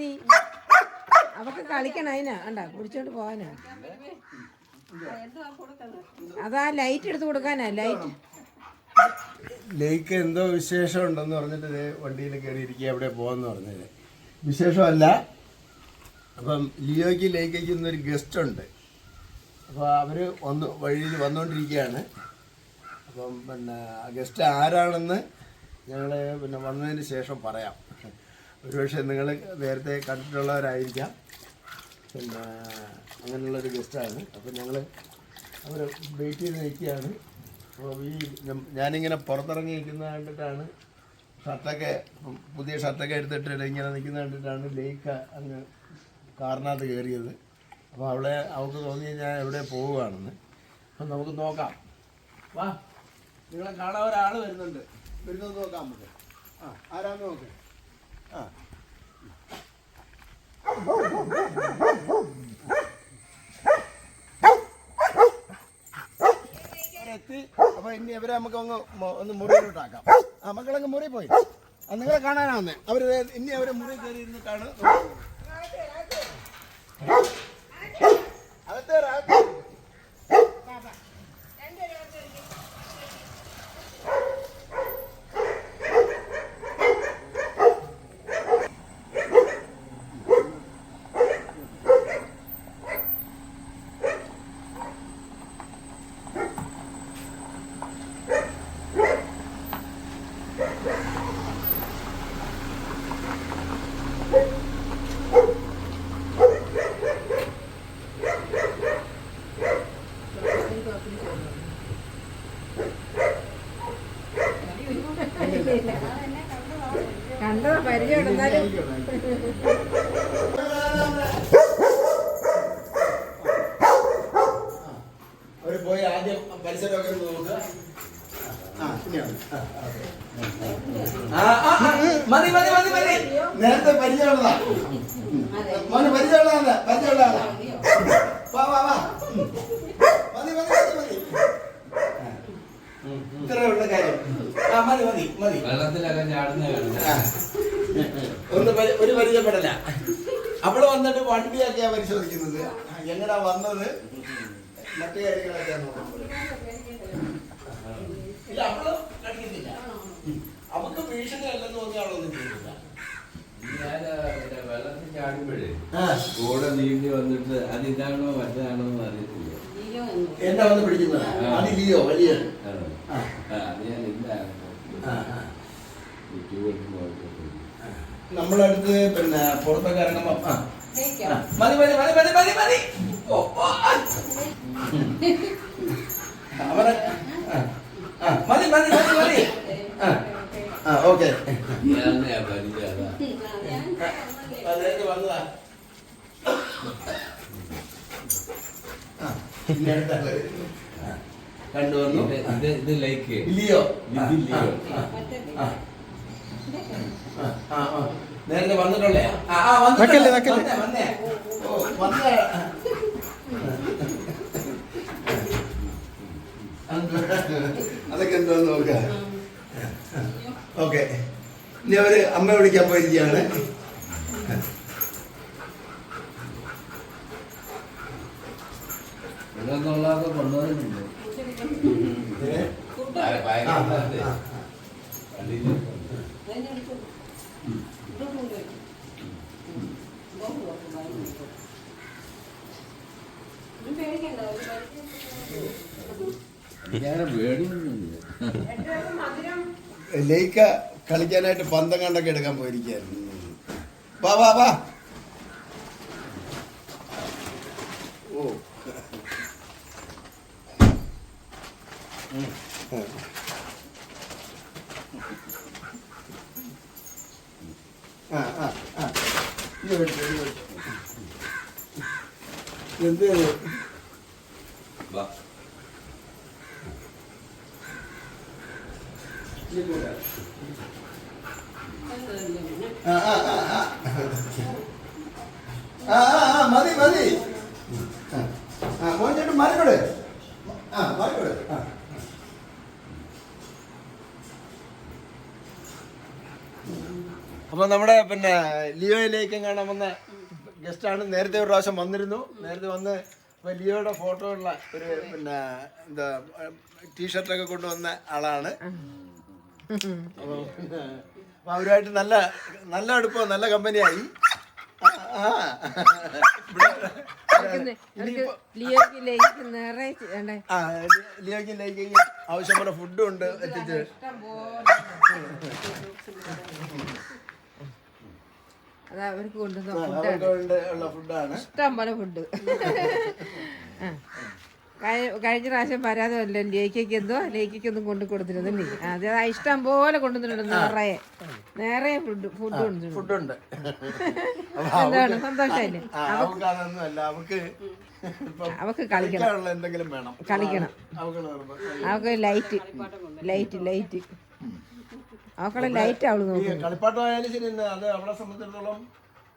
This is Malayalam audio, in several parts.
നീ? അവക്ക് കളിക്കണം അതിനാ. കണ്ടാ കുടിച്ചോണ്ട് പോവാനാ. അതാ ലൈറ്റ് എടുത്ത് കൊടുക്കാനാ ലൈറ്റ് ലൈക്ക് എന്തോ വിശേഷം ഉണ്ടെന്ന് പറഞ്ഞിട്ട് വണ്ടിയിൽ കയറി ഇരിക്കുക എവിടെ പോകാന്ന് പറഞ്ഞത്. വിശേഷമല്ല. അപ്പം ലിയോയ്ക്ക് ലൈക്കയ്ക്ക് ഇന്നൊരു ഗസ്റ്റ് ഉണ്ട്. അപ്പോൾ അവർ ഒന്ന് വഴിയിൽ വന്നുകൊണ്ടിരിക്കുകയാണ് അപ്പം പിന്നെ ഗസ്റ്റ് ആരാണെന്ന് ഞങ്ങൾ പിന്നെ വന്നതിന് ശേഷം പറയാം. ഒരുപക്ഷെ നിങ്ങൾ നേരത്തെ കണ്ടിട്ടുള്ളവരായിരിക്കാം. പിന്നെ അങ്ങനെയുള്ളൊരു ഗസ്റ്റാണ്. അപ്പം ഞങ്ങൾ അവർ വെയിറ്റ് ചെയ്ത് നിൽക്കുകയാണ്. അപ്പോൾ ഈ ഞാനിങ്ങനെ പുറത്തിറങ്ങി നിൽക്കുന്ന കണ്ടിട്ടാണ് ഷർട്ടൊക്കെ പുതിയ ഷർട്ടൊക്കെ എടുത്തിട്ട് ഇങ്ങനെ നിൽക്കുന്ന കണ്ടിട്ടാണ് ലേക്ക് അങ്ങ് കാറിനകത്ത് കയറിയത്. അപ്പോൾ അവളെ അവൾക്ക് തോന്നി ഞാൻ എവിടെ പോവുകയാണെന്ന്. അപ്പം നമുക്ക് നോക്കാം. വാ നിങ്ങളെ കാണാൻ ഒരാൾ വരുന്നുണ്ട്. വരുന്നത് നോക്കാം നമുക്ക്. ആ ആരാന്ന് നോക്ക്. എത്തി അപ്പൊ ഇനി അവരെ നമുക്ക് മൊ- ഒന്ന് മുറിയിലോട്ടാക്കാം. ആ മക്കളങ്ങ് മുറി പോയി ആ നിങ്ങളെ കാണാനാവുന്നേ അവർ ഇനി അവരെ മുറി കയറി ഇരുന്നിട്ടാണ് അകത്ത് കണ്ടോ? പരിചയം ഉണ്ടെന്നാലും. പോയി ആദ്യം പരിസരമൊക്കെ നോക്കുക. മതി മതി മതി മതി. നേരത്തെ പരിചയമുള്ളതാ. മോന് പരിചയമുള്ളതാ പരിചയമുള്ളതാ. വാ വാ വാ. മതി മതി മതി മതി. ഇത്രേ ഉള്ള കാര്യം. ആ മതി മതി മതി. വെള്ളത്തിലൊക്കെ ചാടുന്ന. ഒന്ന് ഒരു പരിചയപ്പെടല. അവൾ വന്നിട്ട് വണ്ടിയൊക്കെയാ പരിശോധിക്കുന്നത്. എങ്ങനെയാ വന്നത്? മറ്റു കാര്യങ്ങളൊക്കെയാ നോക്കുന്നത്. ഇല്ല അവൾ കണ്ടിട്ടില്ല അവക്ക് ഭീഷണി അല്ലെന്ന് തോന്നി അവളൊന്നും ചെയ്തില്ല ഞാൻ വെള്ളത്തിൽ ചാടുമ്പോഴേ. കൂടെ നീന്തി വന്നിട്ട് അത് ഇതാണോ മറ്റേതാണോ എന്ന് അറിയത്തില്ല. എന്താ വന്ന് പിടിക്കുന്നത്? ആ. വലിയ. അത് ഞാൻ എന്താണ് നമ്മളടുത്ത് പിന്നെ പുറത്തെ കാരണം. മതി മതി മതി മതി മതി മതി. ആ, മതി മതി മതി മതി ആ. ഓക്കെ. കണ്ടുവന്നു ഇത് ലൈക്ക് ലിയോ ഇത് ആ, ആ, ആ. ആ, ആ, ആ. നേരത്തെ വന്നിട്ടുള്ളേ ആ വന്നേ വന്നേ ഓ വന്നേ അതൊക്കെ എന്തോന്ന് നോക്കാം ഓക്കെ ഇനി അവർ അമ്മ വിളിക്കാൻ പോയിരിക്കുകയാണ് Thank നിന്നുള്ളതൊക്കെ ലേക്ക കളിക്കാനായിട്ട് പന്തം കണ്ടൊക്കെ എടുക്കാൻ പോയിരിക്കായിരുന്നു വാ വാ വാ ഓ. ആ ആ ആ. എന്ത് വാ. ആ ആ ആ മതി മതി. ആ, ആ അപ്പോൾ നമ്മുടെ പിന്നെ ലിയോയിലേക്ക് കാണാൻ വന്ന ഗസ്റ്റാണ് നേരത്തെ ഒരു പ്രാവശ്യം വന്നിരുന്നു. നേരത്തെ വന്ന് ഇപ്പൊ ലിയോയുടെ ഫോട്ടോ ഉള്ള ഒരു പിന്നെ എന്താ ടീഷർട്ടൊക്കെ കൊണ്ടുവന്ന ആളാണ്. അപ്പൊ അവരുമായിട്ട് നല്ല നല്ല അടുപ്പം നല്ല കമ്പനിയായി. ലിയോയ്ക്ക് ലൈക്കും ആവശ്യം പോലെ ഫുഡും ഉണ്ട് എത്തിച്ച്. അവർക്ക് കൊണ്ടുവന്ന ഫുഡാണ് ഇഷ്ടം പോലെ ഫുഡ് കഴിഞ്ഞ പ്രാവശ്യം പരാതി വല്ലോ ലേക്കൊക്കെ എന്തോ ലേക്കൊക്കെ ഒന്നും കൊണ്ടു കൊടുത്തിരുന്നില്ലേ അത് ആ ഇഷ്ടം പോലെ കൊണ്ടുവന്നിട്ടുണ്ട് നിറയെ. നിറയെ ഫുഡ് ഫുഡ് കൊണ്ടുണ്ട് എന്താണ്? സന്തോഷമല്ലേ? അവക്ക് അവക്ക് കളിക്കണം. എന്തെങ്കിലും വേണം. കളിക്കണം. അവക്ക്. Light light light. അവക്കുള്ള ലൈറ്റ് അവൾ നോക്കും കളിപ്പാട്ടമായാലും ശരി തന്നെ അത് അവളെ സംബന്ധിച്ചിടത്തോളം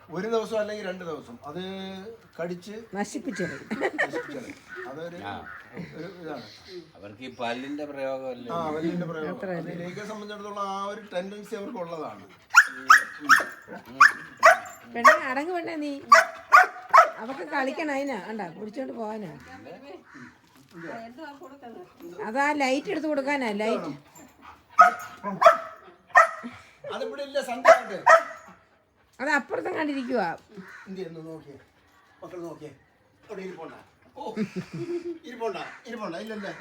ഒരു ദിവസം അല്ലെങ്കിൽ രണ്ട് ദിവസം അത് കടിച്ച് നശിപ്പിച്ചത് നശിപ്പിച്ചത്. അതൊരു ഒരു ഇതാണ്. അവർക്ക് ഈ പല്ലിന്റെ പ്രയോഗമല്ലേ? ആ വലിയ പ്രയോഗം. അത് ലേഖയെ സംബന്ധിച്ചിടത്തോളം ആ ഒരു ടെൻഡൻസി അവർക്ക് ഉള്ളതാണ്. പെണ്ണെ അടങ്ങ് പെണ്ണെ നീ. അവക്ക് കളിക്കണം അതിനാ. കണ്ടാ? പിടിച്ചോണ്ട് പോവാനാ അതാ ലൈറ്റ് എടുത്ത് കൊടുക്കാനാ. ലൈറ്റ് അതിവിടെ ഇല്ല സന്ധ്യയായിട്ട് അത് അപ്പുറത്തും കണ്ടിരിക്കുവാ. എന്ത് ചെയ്യുന്നു നോക്കിയേ. മക്കൾ നോക്കിയേ. അവിടെ ഇരിപ്പോണ്ട ഇരിപ്പോണ്ട? ഇരിപ്പോണ്ട? ഇല്ലല്ലേ?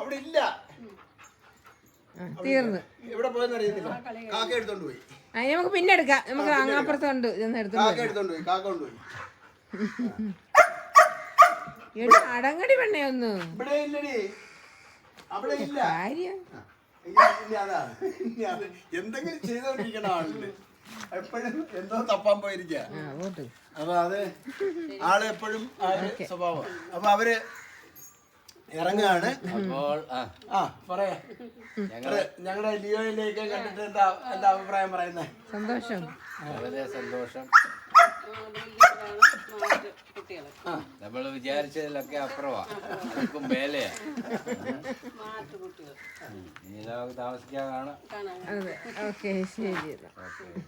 അവിടെ ഇല്ല. തീർന്നു. എവിടെ പോയെന്ന് അറിയത്തില്ല. കാക്ക എടുത്തോണ്ട് പോയി. അതിന് നമുക്ക് പിന്നെ എടുക്കാം. നമുക്ക് അങ്ങാപ്പുറത്തുണ്ട് ഇതൊന്ന് ചെന്ന് കാക്ക എടുത്തോണ്ട് പോയി. കാക്ക കൊണ്ടുപോയി എടി അടങ്ങടി പെണ്ണയൊന്ന് ഇവിടെ ഇല്ലടി. അവിടെ ഇല്ല. കാര്യം? ഇനി- ഇനി അതാ. ഇനി അത് എന്തെങ്കിലും ചെയ്തോണ്ടിരിക്കണ ആളുണ്ട് എപ്പോഴും എന്തോ തപ്പാൻ പോയിരിക്ക. ആ വോട്ട് അപ്പൊ അത് ആളെപ്പോഴും ആ ഒരു സ്വഭാവം. അപ്പൊ അവർ ഇറങ്ങുകയാണ് അപ്പോൾ ആ. ആ പറയാ. ഞങ്ങൾ ഞങ്ങളുടെ ലിയോയിലേക്ക് കണ്ടിട്ട് എന്താ എന്താ അഭിപ്രായം പറയുന്നത് സന്തോഷം. വളരെ സന്തോഷം. നമ്മൾ വിചാരിച്ചതിലൊക്കെ അതൊക്കെ മേലെയാ. ഇനി നമുക്ക് താമസിക്കാൻ കാണാം. ഓക്കെ ശരി.